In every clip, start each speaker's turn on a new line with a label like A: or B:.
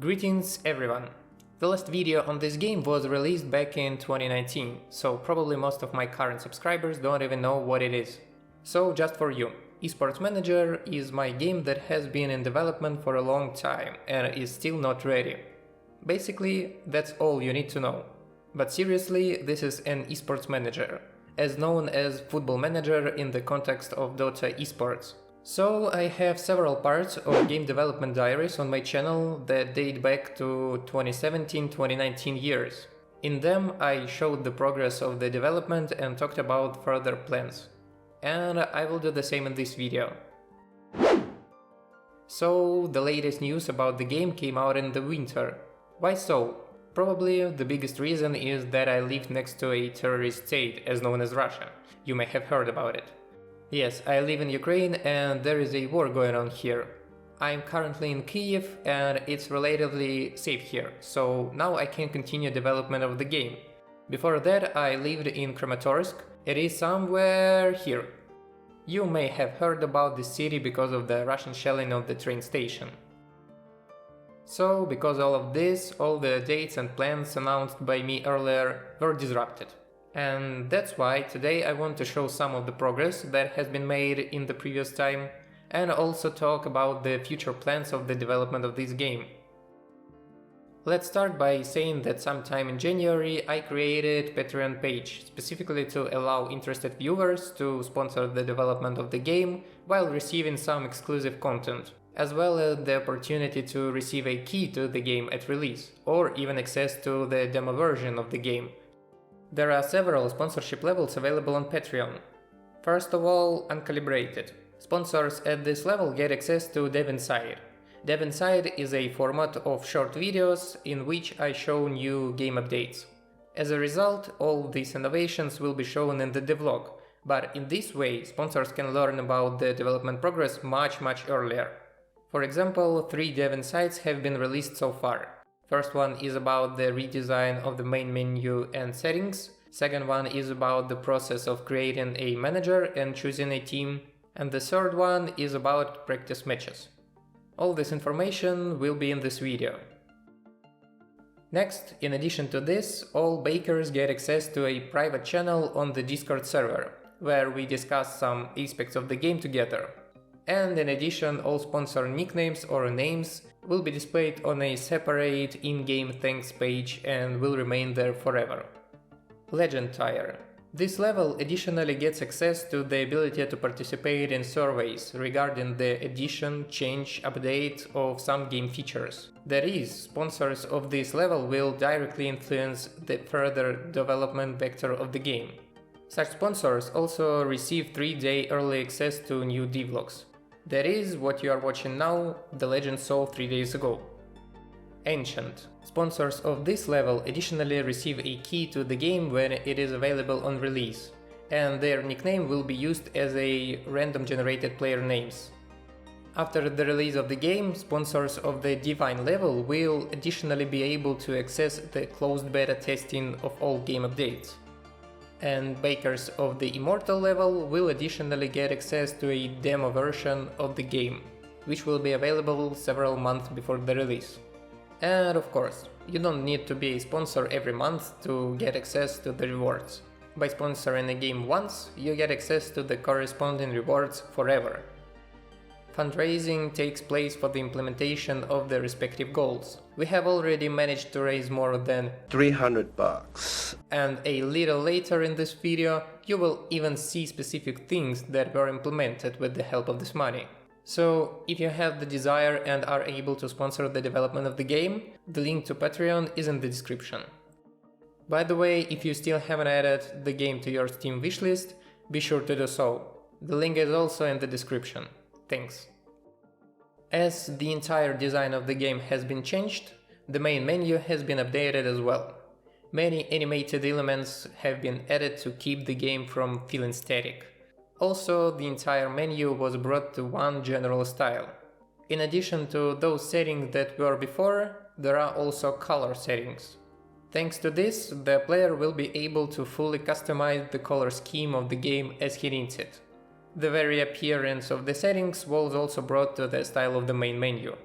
A: Greetings everyone! The last video on this game was released back in 2019, so probably most of my current subscribers don't even know what it is. So just for you, Esports Manager is my game that has been in development for a long time and is still not ready. Basically, that's all you need to know. But seriously, this is an esports manager, as known as Football Manager in the context of Dota esports. So I have several parts of game development diaries on my channel that date back to 2017-2019 years. In them I showed the progress of the development and talked about further plans. And I will do the same in this video. So the latest news about the game came out in the winter. Why so? Probably the biggest reason is that I live next to a terrorist state as known as Russia. You may have heard about it. Yes, I live in Ukraine and there is a war going on here. I'm currently in Kiev and it's relatively safe here, so now I can continue development of the game. Before that I lived in Kramatorsk, it is somewhere here. You may have heard about this city because of the Russian shelling of the train station. So, because all of this, all the dates and plans announced by me earlier were disrupted. And that's why today I want to show some of the progress that has been made in the previous time and also talk about the future plans of the development of this game. Let's start by saying that sometime in January I created Patreon page specifically to allow interested viewers to sponsor the development of the game while receiving some exclusive content as well as the opportunity to receive a key to the game at release, or even access to the demo version of the game. There are several sponsorship levels available on Patreon. First of all, Uncalibrated. Sponsors at this level get access to Dev Inside. Dev Inside is a format of short videos in which I show new game updates. As a result, all these innovations will be shown in the devlog, but in this way sponsors can learn about the development progress much much earlier. For example, three dev insights have been released so far. First one is about the redesign of the main menu and settings. Second one is about the process of creating a manager and choosing a team. And the third one is about practice matches. All this information will be in this video. Next, in addition to this, all bakers get access to a private channel on the Discord server, where we discuss some aspects of the game together and in addition all sponsor nicknames or names will be displayed on a separate in-game thanks page and will remain there forever. Legend Tier this level additionally gets access to the ability to participate in surveys regarding the addition, change, update of some game features. That is, sponsors of this level will directly influence the further development vector of the game. Such sponsors also receive 3-day early access to new devlogs. That is what you are watching now, the legend saw 3 days ago. Ancient. Sponsors of this level additionally receive a key to the game when it is available on release, and their nickname will be used as a random generated player names. After the release of the game, sponsors of the Divine level will additionally be able to access the closed beta testing of all game updates and bakers of the Immortal level will additionally get access to a demo version of the game, which will be available several months before the release. And of course, you don't need to be a sponsor every month to get access to the rewards. By sponsoring a game once, you get access to the corresponding rewards forever. Fundraising takes place for the implementation of the respective goals. We have already managed to raise more than
B: 300 bucks.
A: And a little later in this video, you will even see specific things that were implemented with the help of this money. So, if you have the desire and are able to sponsor the development of the game, the link to Patreon is in the description. By the way, if you still haven't added the game to your Steam wishlist, be sure to do so. The link is also in the description. Thanks. As the entire design of the game has been changed, the main menu has been updated as well. Many animated elements have been added to keep the game from feeling static. Also, the entire menu was brought to one general style. In addition to those settings that were before, there are also color settings. Thanks to this, the player will be able to fully customize the color scheme of the game as he needs it. The very appearance of the settings was also brought to the style of the main menu.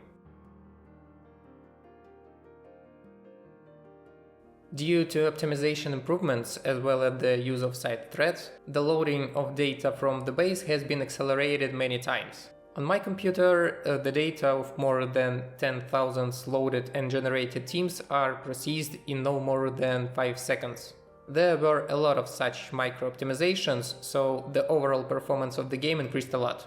A: Due to optimization improvements as well as the use of side threads, the loading of data from the base has been accelerated many times. On my computer, uh, the data of more than 10,000 loaded and generated teams are processed in no more than 5 seconds. There were a lot of such micro optimizations, so the overall performance of the game increased a lot.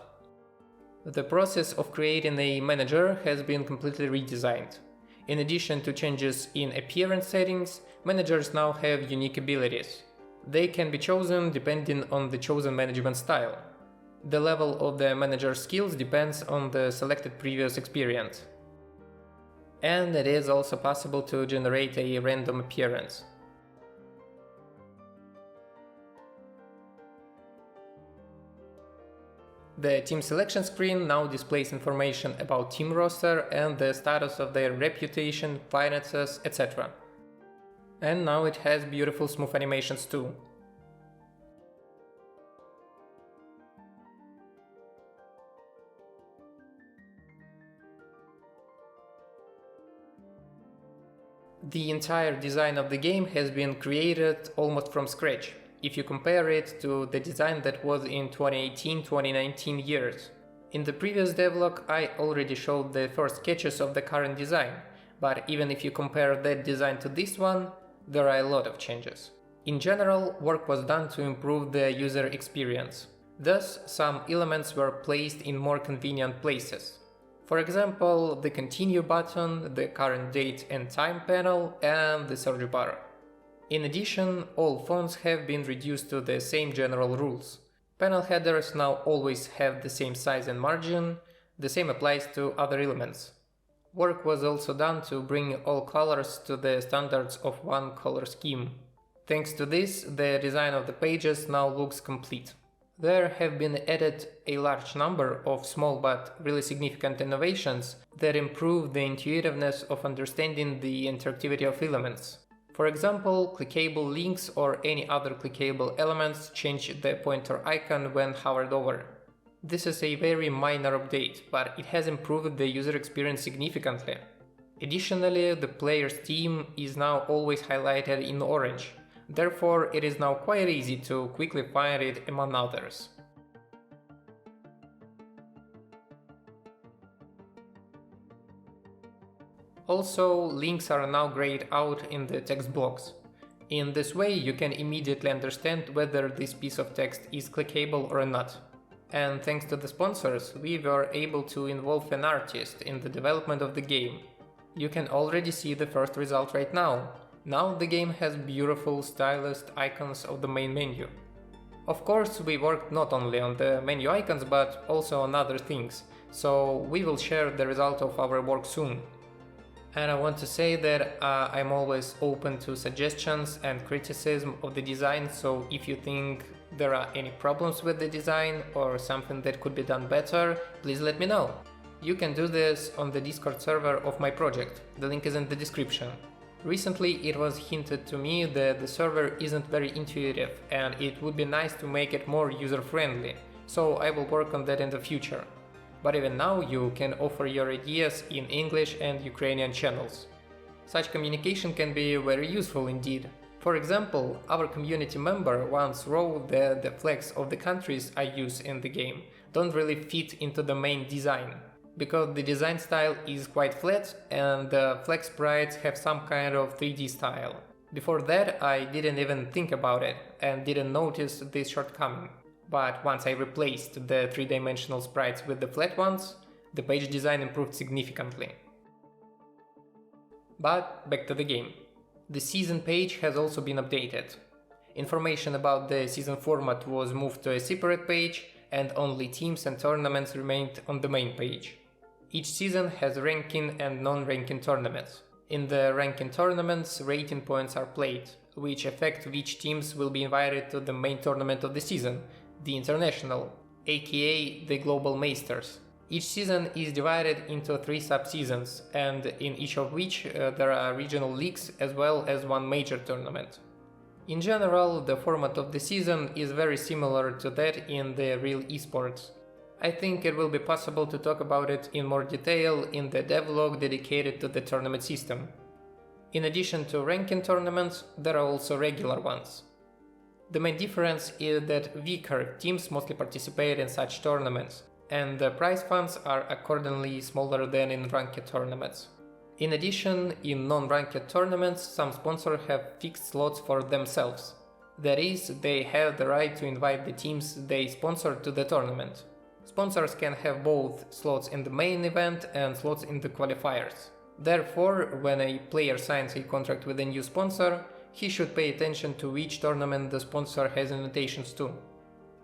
A: The process of creating a manager has been completely redesigned. In addition to changes in appearance settings, managers now have unique abilities. They can be chosen depending on the chosen management style. The level of the manager's skills depends on the selected previous experience. And it is also possible to generate a random appearance. The team selection screen now displays information about team roster and the status of their reputation, finances, etc. And now it has beautiful smooth animations too. The entire design of the game has been created almost from scratch, if you compare it to the design that was in 2018-2019 years. In the previous devlog I already showed the first sketches of the current design, but even if you compare that design to this one, there are a lot of changes. In general, work was done to improve the user experience. Thus, some elements were placed in more convenient places. For example, the continue button, the current date and time panel, and the search bar. In addition, all fonts have been reduced to the same general rules. Panel headers now always have the same size and margin, the same applies to other elements. Work was also done to bring all colors to the standards of one color scheme. Thanks to this, the design of the pages now looks complete. There have been added a large number of small but really significant innovations that improve the intuitiveness of understanding the interactivity of elements. For example, clickable links or any other clickable elements change the pointer icon when hovered over. This is a very minor update, but it has improved the user experience significantly. Additionally, the player's team is now always highlighted in orange, Therefore, it is now quite easy to quickly find it among others. Also, links are now grayed out in the text blocks. In this way, you can immediately understand whether this piece of text is clickable or not. And thanks to the sponsors, we were able to involve an artist in the development of the game. You can already see the first result right now, now the game has beautiful stylized icons of the main menu. Of course, we worked not only on the menu icons but also on other things, so we will share the result of our work soon. And I want to say that uh, I'm always open to suggestions and criticism of the design, so if you think there are any problems with the design or something that could be done better, please let me know. You can do this on the Discord server of my project, the link is in the description. Recently it was hinted to me that the server isn't very intuitive and it would be nice to make it more user-friendly, so I will work on that in the future. But even now you can offer your ideas in English and Ukrainian channels. Such communication can be very useful indeed. For example, our community member once wrote that the flags of the countries I use in the game don't really fit into the main design, because the design style is quite flat and the flex sprites have some kind of 3D style. Before that I didn't even think about it and didn't notice this shortcoming. But once I replaced the 3-dimensional sprites with the flat ones, the page design improved significantly. But back to the game. The season page has also been updated. Information about the season format was moved to a separate page and only teams and tournaments remained on the main page. Each season has ranking and non-ranking tournaments. In the ranking tournaments, rating points are played, which affect which teams will be invited to the main tournament of the season, the International, aka the Global Masters. Each season is divided into three sub-seasons, and in each of which uh, there are regional leagues as well as one major tournament. In general, the format of the season is very similar to that in the real esports. I think it will be possible to talk about it in more detail in the devlog dedicated to the tournament system. In addition to ranking tournaments, there are also regular ones. The main difference is that weaker teams mostly participate in such tournaments, and the prize funds are accordingly smaller than in ranked tournaments. In addition, in non ranked tournaments, some sponsors have fixed slots for themselves. That is, they have the right to invite the teams they sponsor to the tournament. Sponsors can have both slots in the main event and slots in the qualifiers. Therefore, when a player signs a contract with a new sponsor, he should pay attention to which tournament the sponsor has invitations to.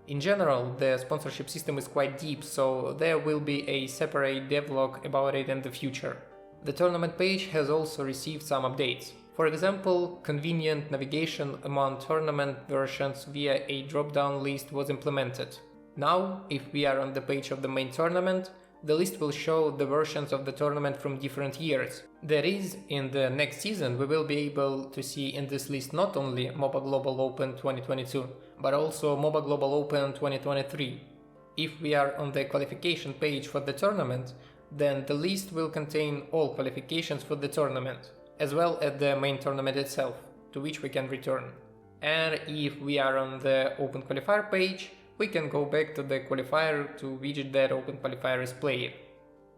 A: In general, the sponsorship system is quite deep, so there will be a separate devlog about it in the future. The tournament page has also received some updates. For example, convenient navigation among tournament versions via a drop-down list was implemented. Now, if we are on the page of the main tournament, the list will show the versions of the tournament from different years. That is, in the next season we will be able to see in this list not only MOBA Global Open 2022, but also MOBA Global Open 2023. If we are on the qualification page for the tournament, then the list will contain all qualifications for the tournament, as well as the main tournament itself, to which we can return. And if we are on the Open Qualifier page, we can go back to the qualifier to which that open qualifier is played.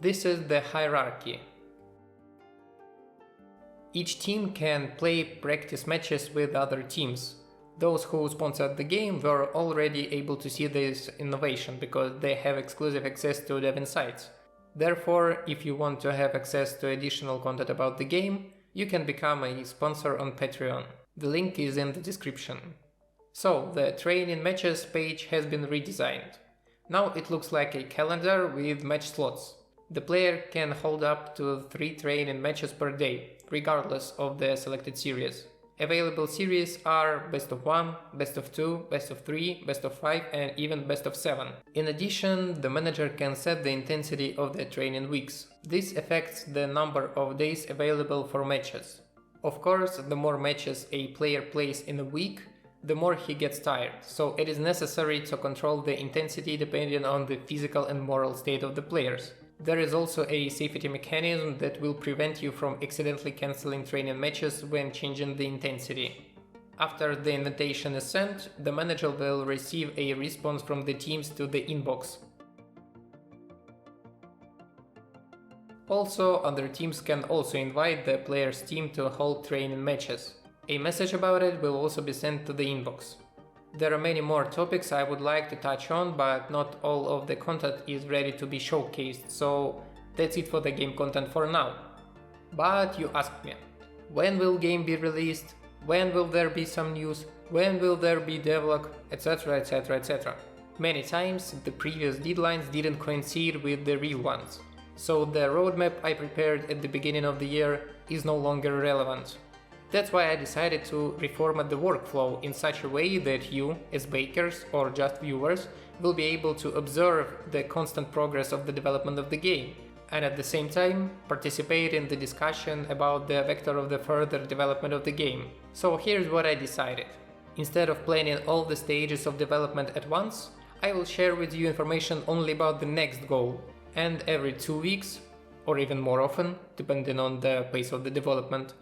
A: This is the hierarchy. Each team can play practice matches with other teams. Those who sponsored the game were already able to see this innovation because they have exclusive access to dev insights. Therefore, if you want to have access to additional content about the game, you can become a sponsor on Patreon. The link is in the description. So, the training matches page has been redesigned. Now it looks like a calendar with match slots. The player can hold up to 3 training matches per day, regardless of the selected series. Available series are best of 1, best of 2, best of 3, best of 5 and even best of 7. In addition, the manager can set the intensity of the training weeks. This affects the number of days available for matches. Of course, the more matches a player plays in a week, the more he gets tired, so it is necessary to control the intensity depending on the physical and moral state of the players. There is also a safety mechanism that will prevent you from accidentally cancelling training matches when changing the intensity. After the invitation is sent, the manager will receive a response from the teams to the inbox. Also, other teams can also invite the player's team to hold training matches. A message about it will also be sent to the inbox. There are many more topics I would like to touch on, but not all of the content is ready to be showcased, so that's it for the game content for now. But you asked me, when will game be released? When will there be some news? When will there be devlog? etc etc etc. Many times the previous deadlines didn't coincide with the real ones, so the roadmap I prepared at the beginning of the year is no longer relevant. That's why I decided to reformat the workflow in such a way that you, as bakers or just viewers, will be able to observe the constant progress of the development of the game, and at the same time participate in the discussion about the vector of the further development of the game. So here's what I decided. Instead of planning all the stages of development at once, I will share with you information only about the next goal, and every two weeks, or even more often, depending on the pace of the development,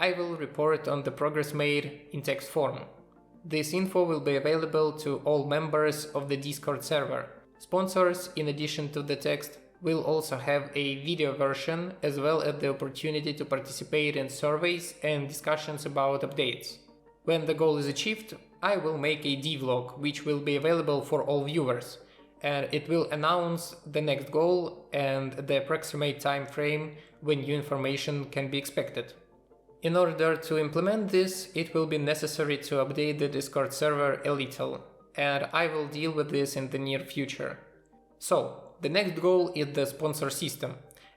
A: I will report on the progress made in text form. This info will be available to all members of the Discord server. Sponsors, in addition to the text, will also have a video version as well as the opportunity to participate in surveys and discussions about updates. When the goal is achieved, I will make a devlog which will be available for all viewers and it will announce the next goal and the approximate time frame when new information can be expected. In order to implement this, it will be necessary to update the Discord server a little, and I will deal with this in the near future. So, the next goal is the sponsor system,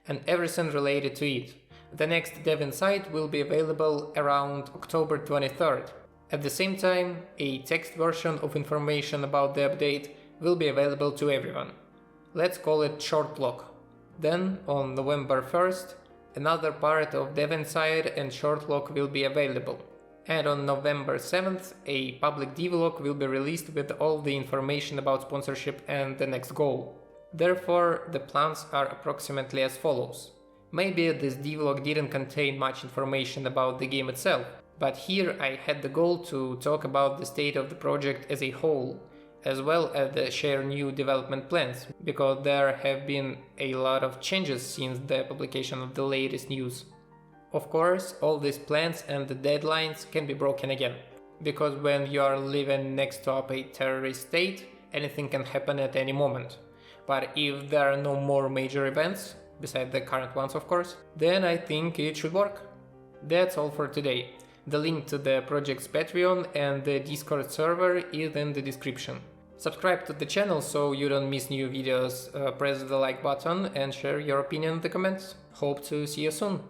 A: and everything related to it. The next dev insight will be available around October 23rd. At the same time, a text version of information about the update will be available to everyone. Let's call it short block. Then, on November 1st, Another part of DevInside and Shortlock will be available. And on November 7th, a public devlog will be released with all the information about sponsorship and the next goal. Therefore, the plans are approximately as follows. Maybe this devlog didn't contain much information about the game itself, but here I had the goal to talk about the state of the project as a whole, as well as the share new development plans, because there have been a lot of changes since the publication of the latest news. Of course, all these plans and the deadlines can be broken again, because when you are living next to a terrorist state, anything can happen at any moment. But if there are no more major events, beside the current ones of course, then I think it should work. That's all for today. The link to the project's Patreon and the Discord server is in the description. Subscribe to the channel so you don't miss new videos, uh, press the like button and share your opinion in the comments. Hope to see you soon.